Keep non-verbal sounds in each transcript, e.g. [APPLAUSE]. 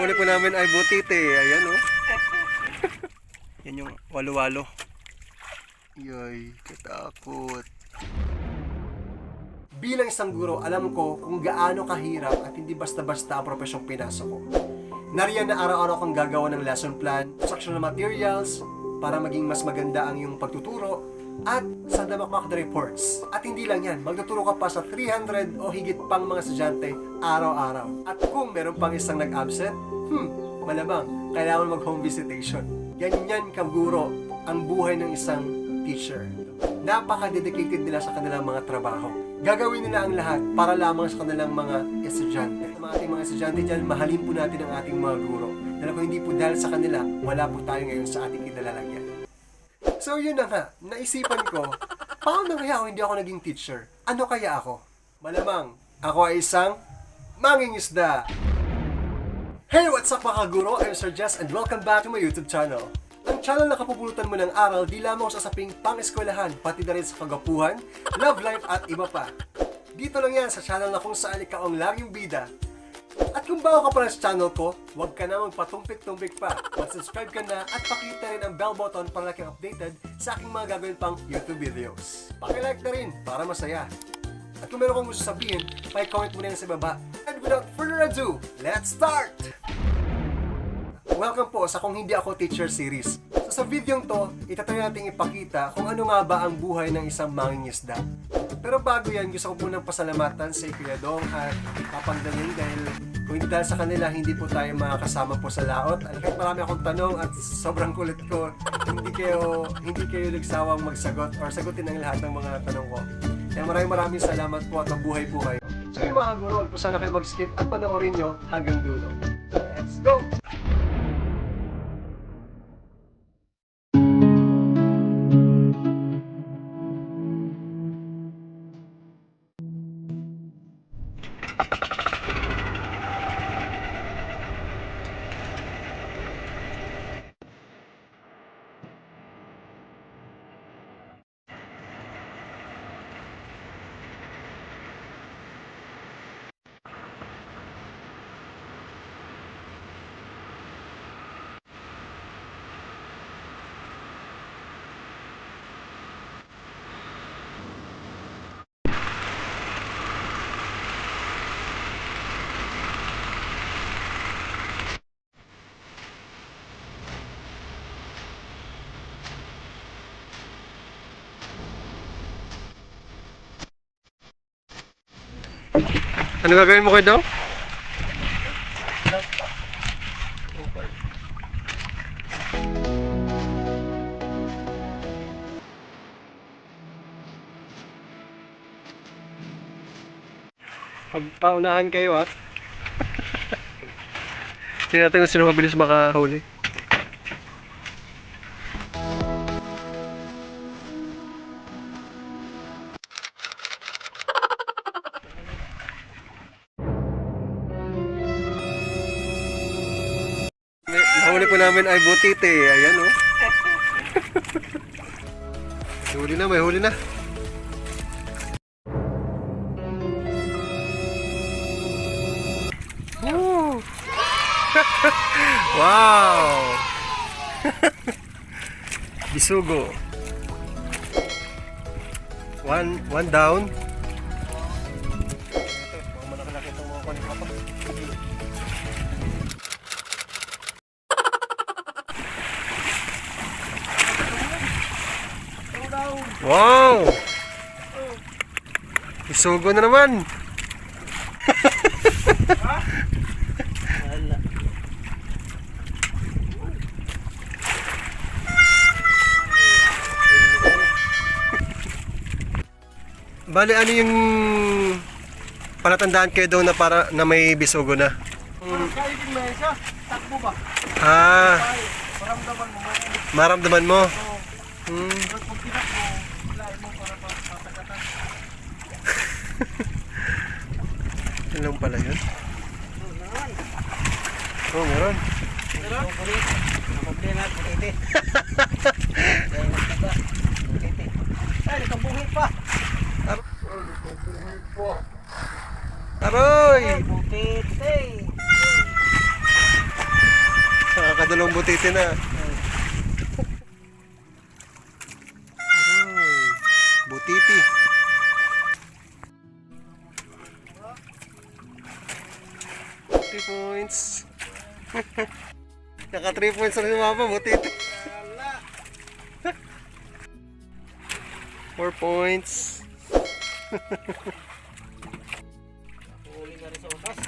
Nahuli po namin ay butite. Ayan oh. [LAUGHS] Yan yung walo-walo. Yoy, katakot. Bilang isang guro, alam ko kung gaano kahirap at hindi basta-basta ang profesyong pinasok ko. Nariyan na araw-araw kang gagawa ng lesson plan, instructional materials, para maging mas maganda ang iyong pagtuturo, at sa damakmak na reports. At hindi lang yan, magtuturo ka pa sa 300 o higit pang mga estudyante araw-araw. At kung meron pang isang nag-absent, hmm, malamang, kailangan mag-home visitation. Ganyan kaguro ang buhay ng isang teacher. Napaka-dedicated nila sa kanilang mga trabaho. Gagawin nila ang lahat para lamang sa kanilang mga estudyante. Mga ating mga estudyante dyan, mahalin po natin ang ating mga guro. Dahil kung hindi po dahil sa kanila, wala po tayo ngayon sa ating kinalalagyan. So yun na nga, naisipan ko, paano kaya ako hindi ako naging teacher? Ano kaya ako? Malamang, ako ay isang mangingisda. Hey, what's up mga guro? I'm Sir Jess and welcome back to my YouTube channel. Ang channel na kapupulutan mo ng aral di lamang sa saping pang-eskwelahan, pati na rin sa kagapuhan, [LAUGHS] love life at iba pa. Dito lang yan sa channel na kung saan ikaw ang laging bida. At kung bago ka pa lang sa channel ko, huwag ka na magpatumpik-tumpik pa. Mag-subscribe ka na at pakita rin ang bell button para lagi updated sa aking mga gagawin pang YouTube videos. Pakilike na rin para masaya. At kung meron kang gusto sabihin, pa-comment mo na yan sa baba. And without further ado, let's start! Welcome po sa Kung Hindi Ako Teacher series. So sa video to, itatry natin ipakita kung ano nga ba ang buhay ng isang mangingisda. Pero bago yan, gusto ko munang pasalamatan sa Kuya Dong at Papangdaling dahil kung hindi dahil sa kanila, hindi po tayo makakasama po sa laot. At kahit marami akong tanong at sobrang kulit ko, hindi kayo, hindi kayo nagsawang magsagot or sagutin ang lahat ng mga tanong ko. Kaya maraming maraming salamat po at mabuhay po kayo. So yung mga guro, huwag po sana kayo mag-skip at panoorin nyo hanggang dulo. Let's go! Ano gagawin mo kayo daw? Paunahan kayo ah. Tingnan natin kung sino mabilis makahuli. Namin ay butite. Ayan oh. [LAUGHS] may huli na, may huli na. Woo! [LAUGHS] wow! [LAUGHS] Bisugo. One, one down. Ito, mga malaki-laki itong mga kunin Wow! Isugo na naman. Bali, ano yung palatandaan kayo daw na para na may bisugo na? Kaibig siya, takbo ba? Ah, maramdaman mo. maramdaman mo. So, Hmm. pag pag tinakbo, wala mo para pa patagatan. Yun lang pala yun. Oh, meron. Meron? Ay, nakabuhi pa. Aroy! Putiti. nakadalawang butiti na. Aray, butiti. Points. [LAUGHS] Naka 3 points na rin mama, butiti. 4 [LAUGHS] points. Huli na rin sa utas.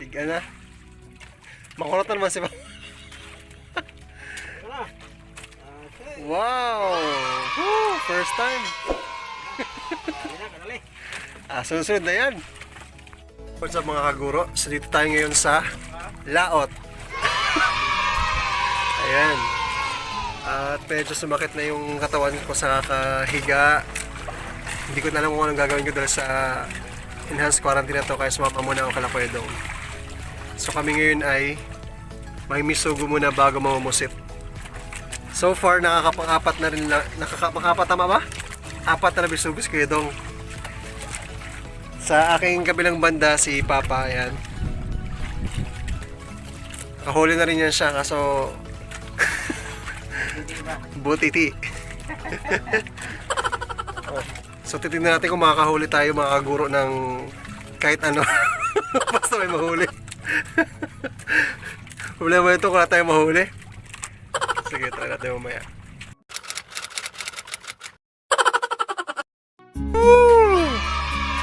Tiga na. Makulot na naman si. Okay. [LAUGHS] Wow! Woo! First time. Ah, susunod na yan. What's up mga kaguro? So dito tayo ngayon sa Laot. Ayan. At medyo sumakit na yung katawan ko sa kahiga. Hindi ko na alam kung anong gagawin ko dahil sa enhanced quarantine na to kaya sumama muna ako kala Kuya Dong. So kami ngayon ay may misugo muna bago mamumusit. So far nakakapang-apat na rin na, nakakapang-apat tama ba? Apat na bisugos Kuya Dong. Sa aking kabilang banda si Papa, ayan. Kahuli na rin yan siya, kaso na. [LAUGHS] butiti. oh. [LAUGHS] So titignan natin kung makakahuli tayo mga kaguro ng kahit ano. [LAUGHS] Basta may mahuli. Problema ito kung wala tayo mahuli. Sige, try natin mamaya.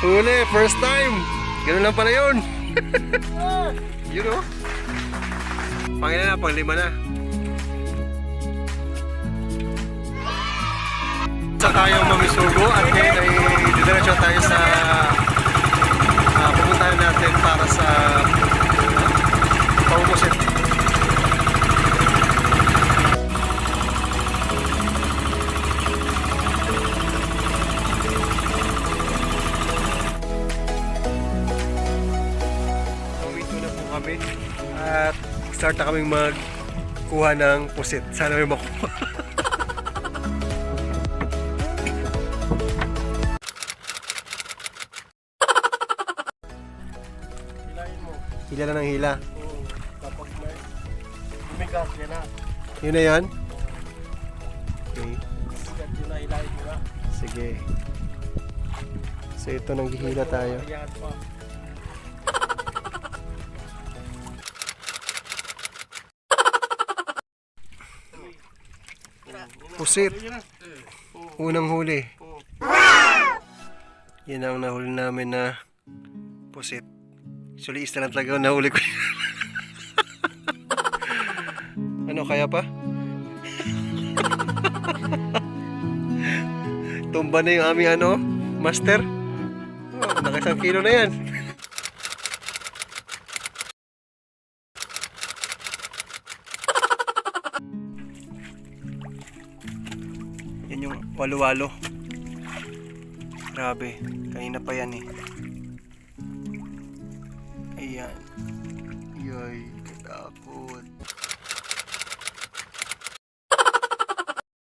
Huli, first time! Ganun lang pala yun. [LAUGHS] you know? Pangina na, pang lima na. Sa tayong mamisugo at ngayon ay didiretso tayo sa uh, pupuntahan natin para sa uh, paumusit. Kami at start na kaming magkuha ng pusit. Sana may makuha. Hila na ng hila. Oo. Kapag may umigas, na. Yun na yan? Okay. Yun na, hilahin mo na. Sige. So ito nang hihila tayo. Ayan pa. Pusit. Unang huli. Yan ang nahuli namin na pusit. Actually, isa lang talaga nahuli ko. [LAUGHS] ano, kaya pa? [LAUGHS] Tumba na yung aming ano, master. Oh, nakisang kilo na yan. Yan yung walo-walo. Grabe, kanina pa yan eh. Ayan. Yoy, katakot.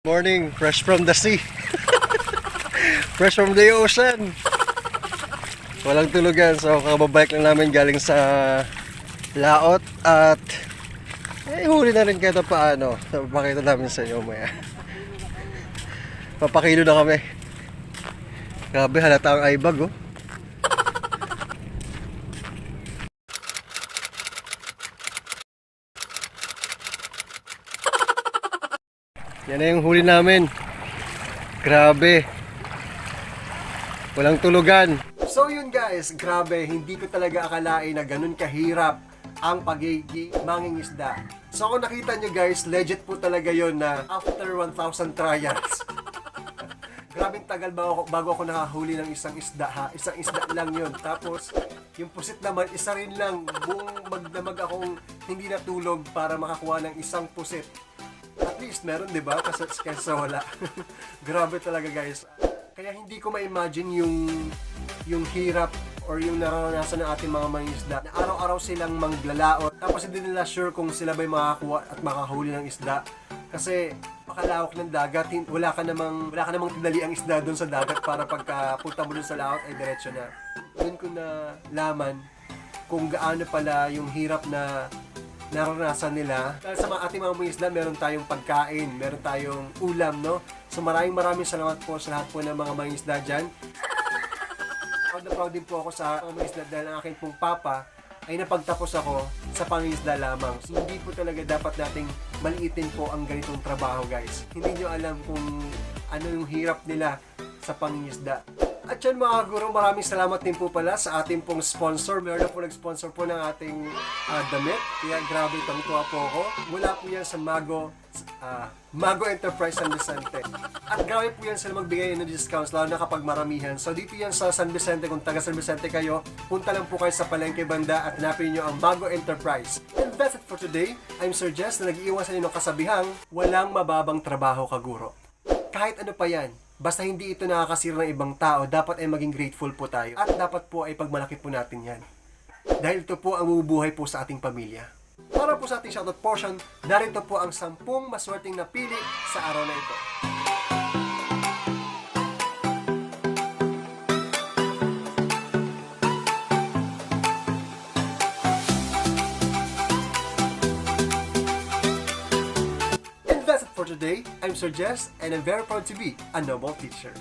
Morning, fresh from the sea. fresh from the ocean. Walang tulugan, so kababike lang namin galing sa laot at eh, huli na rin kahit paano. So, pakita namin sa inyo maya. Papakilo na kami. Grabe, halata ang aibag, oh. Yan na yung huli namin. Grabe. Walang tulugan. So yun guys, grabe, hindi ko talaga akalain na ganun kahirap ang pagiging mangingisda. So kung nakita nyo guys, legit po talaga yon na after 1,000 trials. Grabing tagal bago, ako- bago ako nakahuli ng isang isda ha. Isang isda lang yon. Tapos, yung pusit naman, isa rin lang. Buong magdamag akong hindi natulog para makakuha ng isang pusit. At least meron, di ba? Kasi kaysa wala. [LAUGHS] Grabe talaga guys. Kaya hindi ko ma-imagine yung yung hirap or yung naranasan ng ating mga mangisda na araw-araw silang manglalaot tapos hindi nila sure kung sila ba'y makakuha at makahuli ng isda kasi pakalawak ng dagat wala ka namang wala ka namang tinali ang isda doon sa dagat para pagka punta mo doon sa laot ay diretso na doon ko na laman kung gaano pala yung hirap na naranasan nila. Dahil sa mga ating mga mangisda, meron tayong pagkain, meron tayong ulam, no? So maraming maraming salamat po sa lahat po ng mga mangisda dyan. Proud na proud din po ako sa mga mangisda dahil ang aking pong papa ay napagtapos ako sa pangingisda lamang. So, hindi po talaga dapat nating maliitin po ang ganitong trabaho, guys. Hindi nyo alam kung ano yung hirap nila sa pangingisda. At yan mga guro, maraming salamat din po pala sa ating pong sponsor. Meron na po nag-sponsor po ng ating ah, damit. Kaya grabe, tuwa po ako. Mula po yan sa Mago, ah, Mago Enterprise San Vicente. At grabe po yan sila magbigay ng discounts, lalo na kapag maramihan. So dito yan sa San Vicente, kung taga San Vicente kayo, punta lang po kayo sa Palengke Banda at hanapin nyo ang Mago Enterprise. And that's it for today. I'm Sir Jess na nag-iwan sa inyo ng kasabihang, walang mababang trabaho kaguro. Kahit ano pa yan, basta hindi ito nakakasira ng ibang tao, dapat ay maging grateful po tayo. At dapat po ay pagmalaki po natin yan. Dahil ito po ang bumubuhay po sa ating pamilya. Para po sa ating shoutout portion, narito po ang sampung maswerteng napili sa araw na ito. And that's it for today. I'm Sir Jess, and I'm very proud to be a noble teacher.